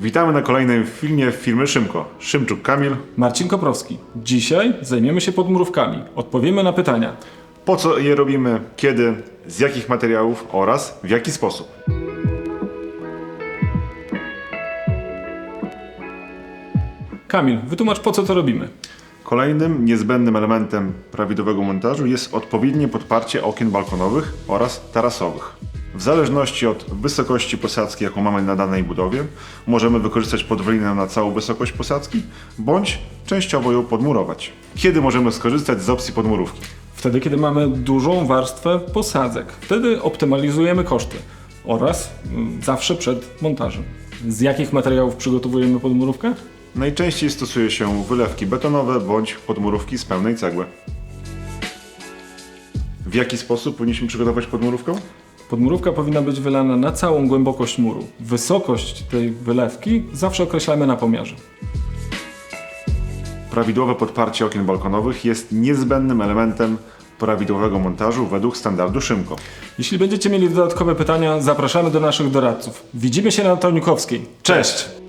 Witamy na kolejnym filmie firmy Szymko. Szymczuk Kamil. Marcin Koprowski. Dzisiaj zajmiemy się podmurówkami. Odpowiemy na pytania. Po co je robimy, kiedy, z jakich materiałów oraz w jaki sposób. Kamil, wytłumacz po co to robimy. Kolejnym niezbędnym elementem prawidłowego montażu jest odpowiednie podparcie okien balkonowych oraz tarasowych. W zależności od wysokości posadzki, jaką mamy na danej budowie, możemy wykorzystać podwójnę na całą wysokość posadzki, bądź częściowo ją podmurować. Kiedy możemy skorzystać z opcji podmurówki? Wtedy, kiedy mamy dużą warstwę posadzek. Wtedy optymalizujemy koszty. Oraz mm, zawsze przed montażem. Z jakich materiałów przygotowujemy podmurówkę? Najczęściej stosuje się wylewki betonowe bądź podmurówki z pełnej cegły. W jaki sposób powinniśmy przygotować podmurówkę? Podmurówka powinna być wylana na całą głębokość muru. Wysokość tej wylewki zawsze określamy na pomiarze. Prawidłowe podparcie okien balkonowych jest niezbędnym elementem prawidłowego montażu według standardu Szymko. Jeśli będziecie mieli dodatkowe pytania, zapraszamy do naszych doradców. Widzimy się na Tonikowskiej. Cześć!